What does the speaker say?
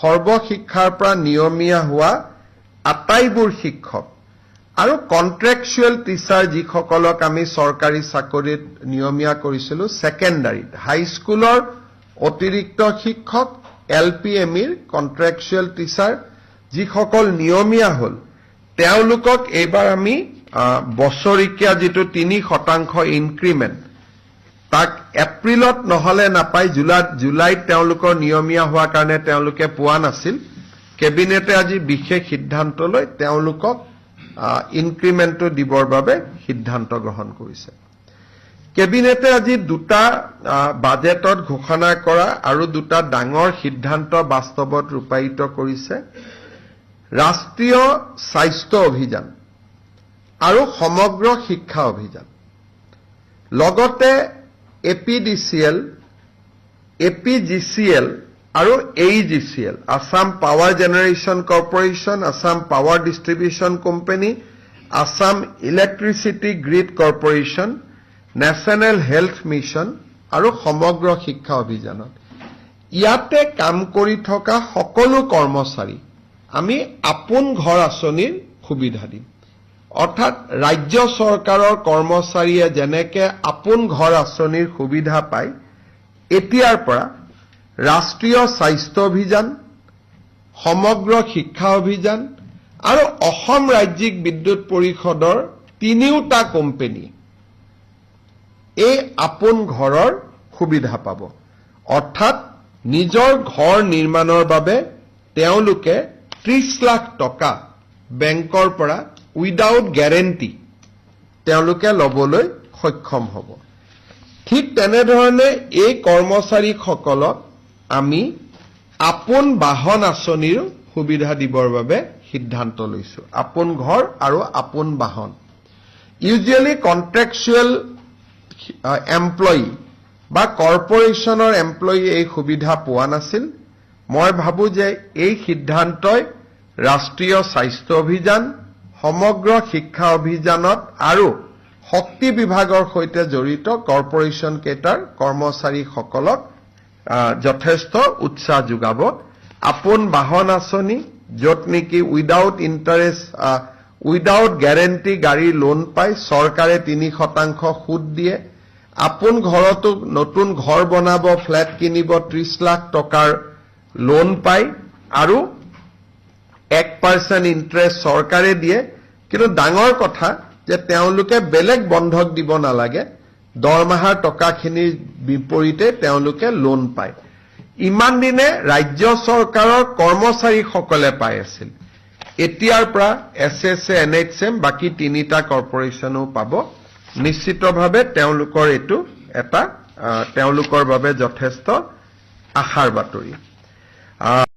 সৰ্বশিক্ষাৰ পৰা নিয়মীয়া হোৱা আটাইবোৰ শিক্ষক আৰু কন্ট্ৰেকচুৱেল টিচাৰ যিসকলক আমি চৰকাৰী চাকৰিত নিয়মীয়া কৰিছিলো ছেকেণ্ডাৰীত হাইস্কুলৰ অতিৰিক্ত শিক্ষক এল পি এম ইৰ কন্ট্ৰেকচুৱেল টিচাৰ যিসকল নিয়মীয়া হ'ল, তেওঁলোকক এইবাৰ আমি বছৰেকীয়া যিটো তিনি শতাংশ ইনক্ৰিমেণ্ট তাক এপ্ৰিলত নহলে নাপায় জুলাইত জুলাইত তেওঁলোকৰ নিয়মীয়া হোৱাৰ কাৰণে তেওঁলোকে পোৱা নাছিল। কেবিনেটে আজি বিশেষ সিদ্ধান্ত লৈ তেওঁলোকক ইনক্ৰিমেণ্টটো দিবৰ বাবে সিদ্ধান্ত গ্ৰহণ কৰিছে। কেবিনেটে আজি দুটা বাজেটত ঘোষণা কৰা আৰু দুটা ডাঙৰ সিদ্ধান্ত বাস্তৱত ৰূপায়িত কৰিছে। ৰাষ্ট্ৰীয় স্বাস্থ্য অভিযান আৰু সমগ্ৰ শিক্ষা অভিযান। লগতে A P D C L A P G C L আৰু A G C L Assam power generation corporation Assam power distribution company Assam electricity grid corporation national health mission আৰু সমগ্ৰ শিক্ষা অভিযানত। ইয়াতে কাম কৰি থকা সকলো কৰ্মচাৰী, আমি আপোন ঘৰ আঁচনিৰ সুবিধা দিম। অৰ্থাৎ ৰাজ্য চৰকাৰৰ কৰ্মচাৰীয়ে যেনেকে আপোন ঘৰ আঁচনিৰ সুবিধা পায়, এতিয়াৰ পৰা ৰাষ্ট্ৰীয় স্বাস্থ্য অভিযান, সমগ্ৰ শিক্ষা অভিযান আৰু অসম ৰাজ্যিক বিদ্যুৎ পৰিষদৰ তিনিওটা কোম্পানী এই আপোন ঘৰৰ সুবিধা পাব। অৰ্থাৎ নিজৰ ঘৰ নিৰ্মাণৰ বাবে তেওঁলোকে ত্ৰিশ লাখ টকা বেংকৰ পৰা উইদাউট গেৰেণ্টি তেওঁলোকে ল'বলৈ সক্ষম হ'ব। ঠিক তেনেধৰণে এই কৰ্মচাৰীসকলক আমি আপোন বাহন আঁচনিৰো সুবিধা দিবৰ বাবে সিদ্ধান্ত লৈছো। আপোন ঘৰ আৰু আপোন বাহন। ইউজুৱেলি কন্ট্ৰেকচুৱেল এমপ্লয়ী বা কৰ্পৰেশ্যনৰ এমপ্লয়ী এই সুবিধা পোৱা নাছিল। মই ভাবো যে এই সিদ্ধান্তই ৰাষ্ট্ৰীয় স্বাস্থ্য অভিযান সমগ্ৰ শিক্ষা অভিযানত আৰু শক্তি বিভাগৰ সৈতে জড়িত কৰ্পৰেশ্যন কেইটাৰ কৰ্মচাৰীসকলক যথেষ্ট উৎসাহ যোগাব। আপোন বাহন আঁচনি য'ত নেকি উইদাউট ইণ্টাৰেষ্ট উইদাউট গেৰেণ্টি গাড়ী লোন পায় চৰকাৰে তিনি শতাংশ সুদ দিয়ে। আপোন ঘৰতো নতুন ঘৰ বনাব ফ্লেট কিনিব ত্ৰিশ লাখ টকাৰ লোন পায় আৰু এক পাৰ্চেণ্ট ইণ্টাৰেষ্ট চৰকাৰে দিয়ে, কিন্তু ডাঙৰ কথা যে তেওঁলোকে বেলেগ বন্ধক দিব নালাগে দৰমহাৰ টকাখিনিৰ বিপৰীতে তেওঁলোকে লোন পায়। ইমান দিনে ৰাজ্য চৰকাৰৰ কৰ্মচাৰীসকলে পাই আছিল। এতিয়াৰ পৰা S S N H M, বাকী তিনিটা কৰ্পৰেশ্যনো পাব। নিশ্চিতভাৱে তেওঁলোকৰ এইটো এটা তেওঁলোকৰ বাবে যথেষ্ট আশাৰ বাতৰি।